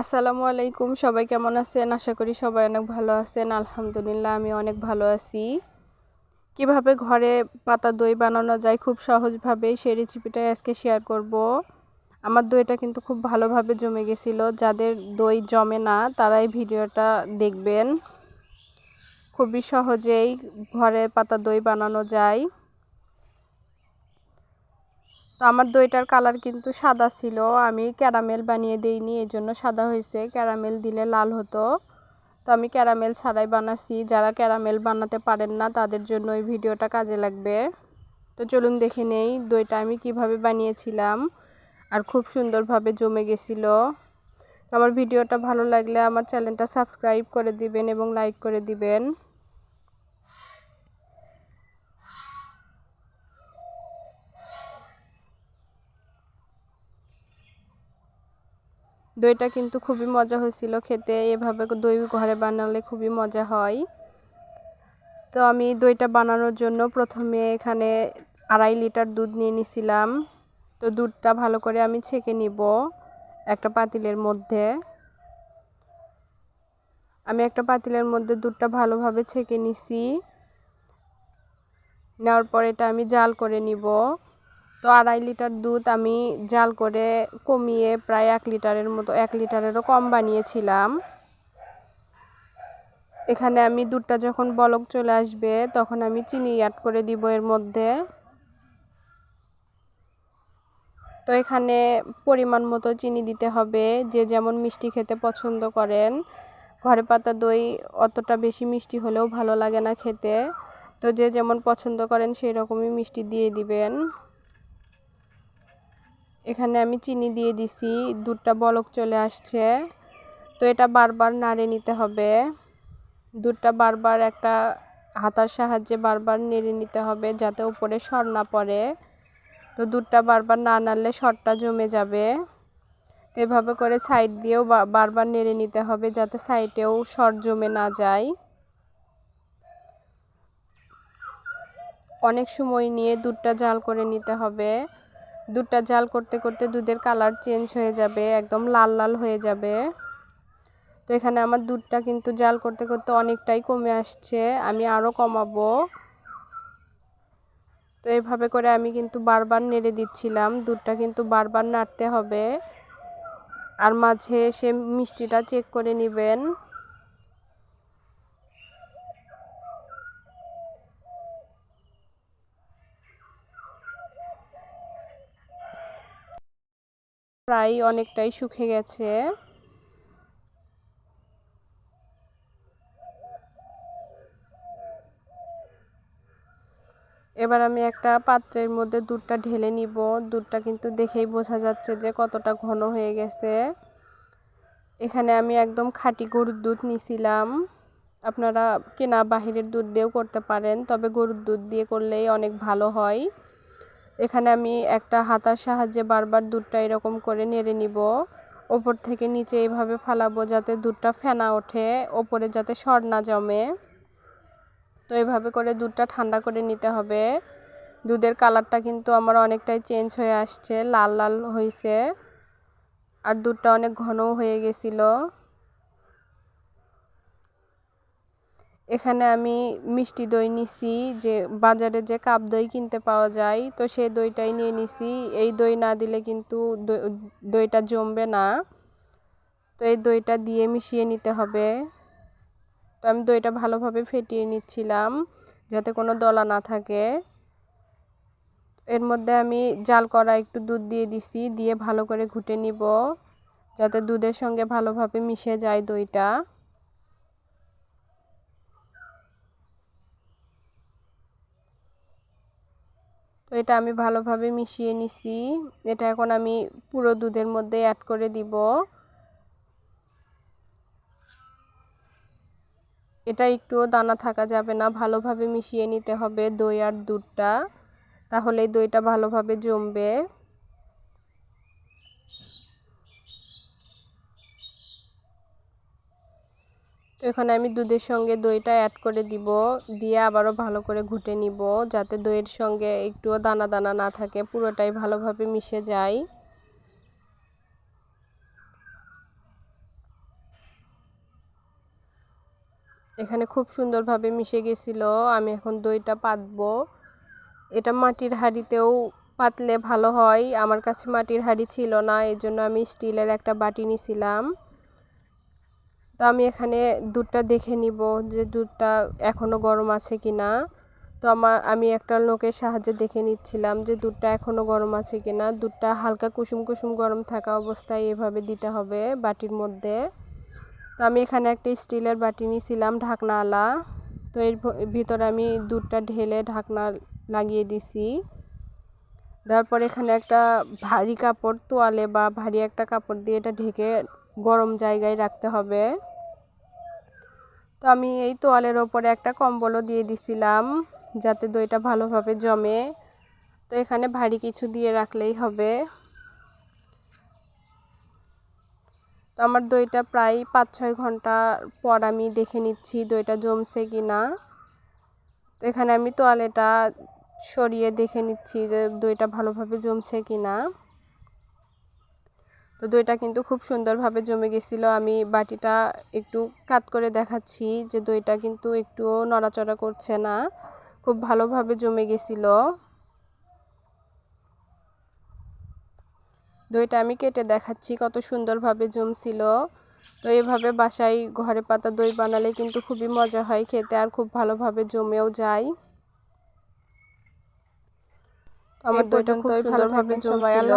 আসসালামু আলাইকুম, সবাই কেমন আছেন? আশা করি সবাই অনেক ভালো আছেন। আলহামদুলিল্লাহ আমি অনেক ভালো আছি। কীভাবে ঘরে পাতা দই বানানো যায় খুব সহজভাবে সেই রেসিপিটাই আজকে শেয়ার করব। আমার দইটা কিন্তু খুব ভালোভাবে জমে গেছিল। যাদের দই জমে না, তারাই ভিডিওটা দেখবেন। খুবই সহজেই ঘরে পাতা দই বানানো যায়। তো আমার দইটার কালার কিন্তু সাদা ছিল। আমি ক্যারামেল বানিয়ে দিইনি এই জন্য সাদা হয়েছে ক্যারামেল দিলে লাল হতো। তো আমি ক্যারামেল ছাড়াই বানাচ্ছি। যারা ক্যারামেল বানাতে পারেন না, তাদের জন্য ওই ভিডিওটা কাজে লাগবে। তো চলুন দেখে নেই দইটা আমি কীভাবে বানিয়েছিলাম আর খুব সুন্দরভাবে জমে গেছিল। আমার ভিডিওটা ভালো লাগলে আমার চ্যানেলটা সাবস্ক্রাইব করে দিবেন এবং লাইক করে দিবেন। দইটা কিন্তু খুবই মজা হয়েছিল খেতে। এভাবে দই ঘরে বানালে খুবই মজা হয়। তো আমি দইটা বানানোর জন্য প্রথমে এখানে আড়াই লিটার দুধ নিয়ে নিছিলাম। তো দুধটা ভালো করে আমি ছেঁকে নিব একটা পাতিলের মধ্যে। আমি একটা পাতিলের মধ্যে দুধটা ভালোভাবে ছেঁকে নিছি। নেওয়ার পর এটা আমি জাল করে নিব। তো আড়াই লিটার দুধ আমি জাল করে কমিয়ে প্রায় এক লিটারের মতো, এক লিটারেরও কম বানিয়েছিলাম। এখানে আমি দুধটা যখন বলক চলে আসবে, তখন আমি চিনি অ্যাড করে দিব এর মধ্যে। তো এখানে পরিমাণ মতো চিনি দিতে হবে, যে যেমন মিষ্টি খেতে পছন্দ করেন। ঘরে পাতা দই অতটা বেশি মিষ্টি হলেও ভালো লাগে না খেতে। তো যে যেমন পছন্দ করেন, সেই রকমই মিষ্টি দিয়ে দিবেন। এখানে আমি চিনি দিয়ে দিছি, দুধটা বলক চলে আসছে। তো এটা বারবার নাড়ে নিতে হবে। দুধটা বারবার একটা হাতার সাহায্যে বারবার নেড়ে নিতে হবে যাতে উপরে সর না পড়ে। তো দুধটা বারবার না নাড়লে সরটা জমে যাবে। তো এভাবে করে সাইড দিয়েও বারবার নেড়ে নিতে হবে যাতে সাইডেও সর জমে না যায়। অনেক সময় নিয়ে দুধটা জাল করে নিতে হবে। দুধটা জাল করতে করতে দুধের কালার চেঞ্জ হয়ে যাবে, একদম লাল লাল হয়ে যাবে। তো এখানে আমার দুধটা কিন্তু জাল করতে করতে অনেকটাই কমে আসছে, আমি আরও কমাবো। তো এইভাবে করে আমি কিন্তু বারবার নেড়ে দিচ্ছিলাম, দুধটা কিন্তু বারবার নাড়তে হবে। আর মাঝে সে মিষ্টিটা চেক করে নেবেন। প্রায় অনেকটাই শুকে গেছে। এবার আমি একটা পাত্রের মধ্যে দুধটা ঢেলে নিব। দুধটা কিন্তু দেখেই বোঝা যাচ্ছে যে কতটা ঘন হয়ে গেছে। এখানে আমি একদম খাঁটি গরুর দুধ নিছিলাম। আপনারা কেনা বাহিরের দুধ দিয়েও করতে পারেন, তবে গরুর দুধ দিয়ে করলেই অনেক ভালো হয়। এখানে আমি একটা হাতার সাহায্যে বারবার দুধটা এরকম করে নেড়ে নিব। ওপর থেকে নিচে এইভাবে ফালাবো যাতে দুধটা ফেনা ওঠে, ওপরে যাতে সর না জমে। তো এইভাবে করে দুধটা ঠান্ডা করে নিতে হবে। দুধের কালারটা কিন্তু আমার অনেকটাই চেঞ্জ হয়ে আসছে, লাল লাল হয়েছে আর দুধটা অনেক ঘনও হয়ে গেছিল। এখানে আমি মিষ্টি দই নিছি, যে বাজারে যে কাপ দই কিনতে পাওয়া যায়, তো সেই দইটাই নিয়ে নিছি। এই দই না দিলে কিন্তু দইটা জমবে না। তো এই দইটা দিয়ে মিশিয়ে নিতে হবে। তো আমি দইটা ভালোভাবে ফেটিয়ে নিচ্ছিলাম, যাতে কোনো দলা না থাকে। এর মধ্যে আমি জাল করা একটু দুধ দিয়ে দিছি, দিয়ে ভালো করে ঘুটে নিব, যাতে দুধের সঙ্গে ভালোভাবে মিশে যায় দইটা। তো এটা আমি ভালোভাবে মিশিয়ে নিছি। এটা এখন আমি পুরো দুধের মধ্যে অ্যাড করে দিব। এটা একটুও দানা থাকা যাবে না, ভালোভাবে মিশিয়ে নিতে হবে দই আর দুধটা। তাহলে দইটা ভালোভাবে জমবে। তো এখানে আমি দুধের সঙ্গে দইটা অ্যাড করে দিব, দিয়ে আবারও ভালো করে ঘুটে নিব যাতে দইয়ের সঙ্গে একটুও দানা দানা না থাকে, পুরোটাই ভালোভাবে মিশে যায়। এখানে খুব সুন্দরভাবে মিশে গেছিল, আমি এখন দইটা পাতবো। এটা মাটির হাঁড়িতেও পাতলে ভালো হয়, আমার কাছে মাটির হাঁড়ি ছিল না এই জন্য আমি স্টিলের একটা বাটি নিছিলাম। তো আমি এখানে দুধটা দেখে নিব যে দুধটা এখনও গরম আছে কি না তো আমার, আমি একটা লোকের সাহায্যে দেখে নিচ্ছিলাম যে দুধটা এখনও গরম আছে কি না দুধটা হালকা কুসুম কুসুম গরম থাকা অবস্থায় এভাবে দিতে হবে বাটির মধ্যে। তো আমি এখানে একটা স্টিলের বাটি নিয়েছিলাম ঢাকনাওয়ালা তো এর ভিতরে আমি দুধটা ঢেলে ঢাকনা লাগিয়ে দিছি। তারপর এখানে একটা ভারী কাপড় তোয়ালে বা ভারী একটা কাপড় দিয়ে এটা ঢেকে গরম জায়গায় রাখতে হবে। তো আমি এই তোয়ালের ওপরে একটা কম্বলও দিয়ে দিছিলাম, যাতে দইটা ভালোভাবে জমে। তো এখানে ভারী কিছু দিয়ে রাখলেই হবে। তো আমার দইটা প্রায় পাঁচ ছয় ঘণ্টা পর আমি দেখে নিচ্ছি দইটা জমছে কি না তো এখানে আমি তোয়ালেটা সরিয়ে দেখে নিচ্ছি যে দইটা ভালোভাবে জমছে কি না তো দইটা কিন্তু খুব সুন্দরভাবে জমে গেছিল। আমি বাটিটা একটু কাত করে দেখাচ্ছি যে দইটা কিন্তু একটুও নড়াচড়া করছে না খুব ভালোভাবে জমে গেছিল। দইটা আমি কেটে দেখাচ্ছি কত সুন্দরভাবে জমছিল। তো এভাবে বাসায় ঘরে পাতা দই বানালে কিন্তু খুবই মজা হয় খেতে আর খুব ভালোভাবে জমেও যায়। আমার দইটা খুব সুন্দরভাবে জমছিল।